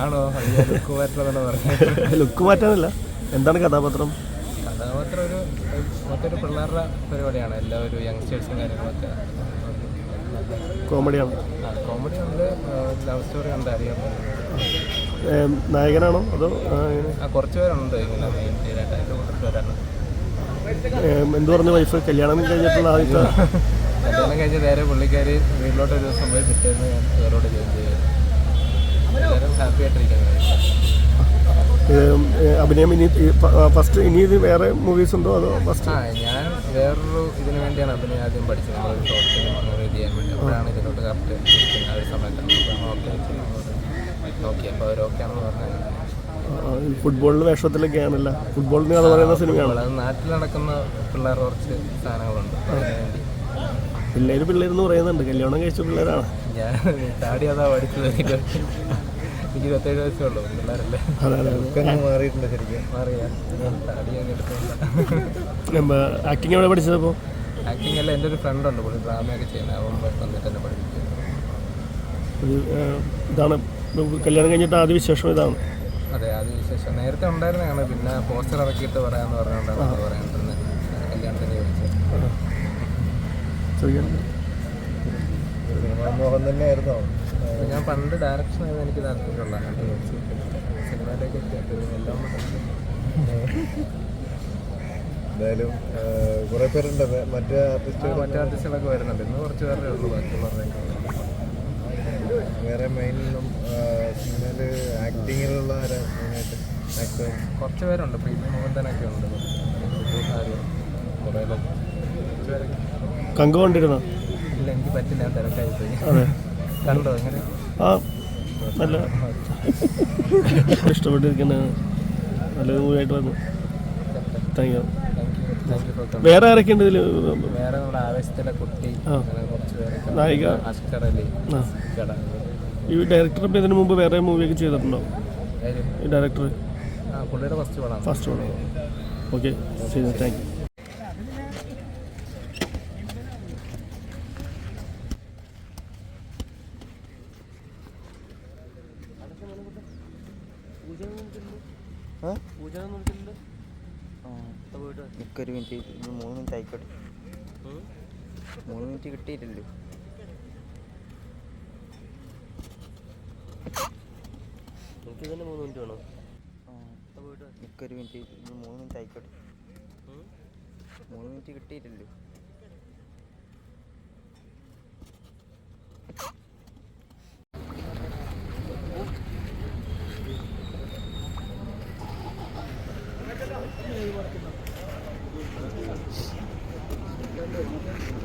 ആണോ? ലുക്ക് മാറ്റണമെന്നാണ് പറഞ്ഞത് ലുക്ക് മാറ്റാനല്ല. എന്താണ് കഥാപാത്രം? കഥാപാത്രം ഒരു മറ്റൊരു പിള്ളേരുടെ പരിപാടിയാണ്. എല്ലാ ഒരു യങ്സ്റ്റേഴ്സും കാര്യങ്ങളൊക്കെ. കോമഡിയാണ് കോമഡി ഉണ്ട്. ലവ് സ്റ്റോറി ഉണ്ട്. അറിയാൻ നായകനാണോ? അതോ കുറച്ച് പേരുണ്ട് ഇങ്ങനെ അതിന്റെ കുറച്ച് പേരാണ്. എന്ത് പറഞ്ഞു വൈഫ് കല്യാണം കഴിഞ്ഞിട്ടുള്ള ആദ്യത്തെ? കല്യാണം കഴിഞ്ഞ് നേരെ പുള്ളിക്കാരി വീട്ടിലോട്ട് ഒരു ദിവസം പോയി പിറ്റേന്ന് ഞാൻ അവരോട് ജോയിൻ ചെയ്തു. അഭിനയം ഇനി ഫസ്റ്റ് ഇനി ഇത് വേറെ മൂവീസ് ഉണ്ടോ അതോ ഫസ്റ്റ് ഞാൻ വേറൊരു ഇതിന് വേണ്ടിയാണ് അഭിനയം ആദ്യം പഠിച്ചത്. നമ്മളൊരു ഷോർട്ട് ഫിലിം അങ്ങനെ ചെയ്യാൻ വേണ്ടി. അപ്പോഴാണ് ഇതിലോട്ട് കറക്റ്റ് ആ ഒരു സമയത്താണ് ഓക്കെ അപ്പോൾ അവർ ഓക്കെ ആണെന്ന് പറഞ്ഞാൽ ഫുട്ബോളിൽ വേഷത്തിലൊക്കെ ആണല്ല. ഫുട്ബോളിന് കഥ പറയുന്ന സിനിമയാണ് അത് നാട്ടിൽ നടക്കുന്ന പിള്ളേർ കുറച്ച് സാധനങ്ങളുണ്ട്. പിള്ളേർ പിള്ളേർ പിള്ളേര് പിള്ളേരെന്ന് പറയുന്നുണ്ട്. കല്യാണം കഴിച്ച പിള്ളേരാണ്. ഞാൻ താടി അതാ പഠിച്ചത്. എനിക്ക് ഇരുപത്തേഴ് വയസ്സേ ഉള്ളൂ പിള്ളേരല്ലേ? മാറിയിട്ടുണ്ട് ശരിക്കും. മാറിയാ. ആക്ടിങ് എവിടെ പഠിച്ചതപ്പോൾ ആക്ടിങ് അല്ല എന്റെ ഒരു ഫ്രണ്ട് ഉണ്ട് പുള്ളി ഡ്രാമയൊക്കെ ചെയ്യുന്നത് അവൻ വന്നിട്ട് എന്നെ പഠിപ്പിച്ചു ഇതാണ്. കല്യാണം കഴിഞ്ഞിട്ട് ആദ്യ വിശേഷം ഇതാണ്. അതെ ആദ്യ വിശേഷം. നേരത്തെ ഉണ്ടായിരുന്നതാണ് പിന്നെ പോസ്റ്റർ ഇറക്കിയിട്ട് പറയാമെന്ന് പറഞ്ഞുകൊണ്ടാണ് പറയാണ്ടിരുന്നത് കല്യാണത്തിന് ചോദിച്ചത് മോഹൻ തന്നെയായിരുന്നോ ഞാൻ പണ്ട് ഡയറക്ഷൻ ആയിരുന്നു എനിക്ക് താല്പര്യമുള്ള. സിനിമയിലേക്ക് എല്ലാം എന്തായാലും കുറെ പേരുണ്ട്. മറ്റേ ആർട്ടിസ്റ്റുകൾ മറ്റേ ആർട്ടിസ്റ്റുകളൊക്കെ വരുന്നുണ്ട്. ഇന്ന് കുറച്ച് പേരുടെ ഉള്ളൂ ബാക്കിയുള്ളവരൊക്കെ വേറെ മെയിനിലും സിനിമയിൽ ആക്ടിങ്ങിലുള്ള കുറച്ച് പേരുണ്ട്. പ്രീതി മോഹൻതനൊക്കെ ഉണ്ട്. കുറേ പേരൊക്കെ. കങ്ക് കൊണ്ടിരുന്ന? ഇല്ല എനിക്ക് പറ്റില്ല. ഞാൻ തിരക്കായി പോയി ആ നല്ല ഇഷ്ടപ്പെട്ടിരിക്കുന്ന നല്ലൊരു മൂവിയായിട്ട് വന്നു താങ്ക് യു വേറെ ആരൊക്കെ ഉണ്ട് വേറെ നമ്മുടെ ആവേശത്തിലെ കുട്ടി നായിക. അസ്കർ അലി ഈ ഡയറക്ടർ ഇപ്പം ഇതിനു മുമ്പ് വേറെ മൂവിയൊക്കെ ചെയ്തിട്ടുണ്ടോ? ഈ ഡയറക്ടർ ഫസ്റ്റ് വൺ ഓക്കെ ശരി താങ്ക് യു നിൽക്കൊരു മിനിറ്റ് മൂന്ന് മിനിറ്റ് ആയിക്കോട്ടെ. മൂന്ന് മിനിറ്റ് കിട്ടിയില്ലല്ലോ എനിക്ക് തന്നെ മൂന്ന് മിനിറ്റ് വേണോ. ഒരു മിനിറ്റ് മൂന്ന് മിനിറ്റ് ആയിക്കോട്ടെ. മൂന്ന് മിനിറ്റ് കിട്ടിയില്ലല്ലോ なるほど。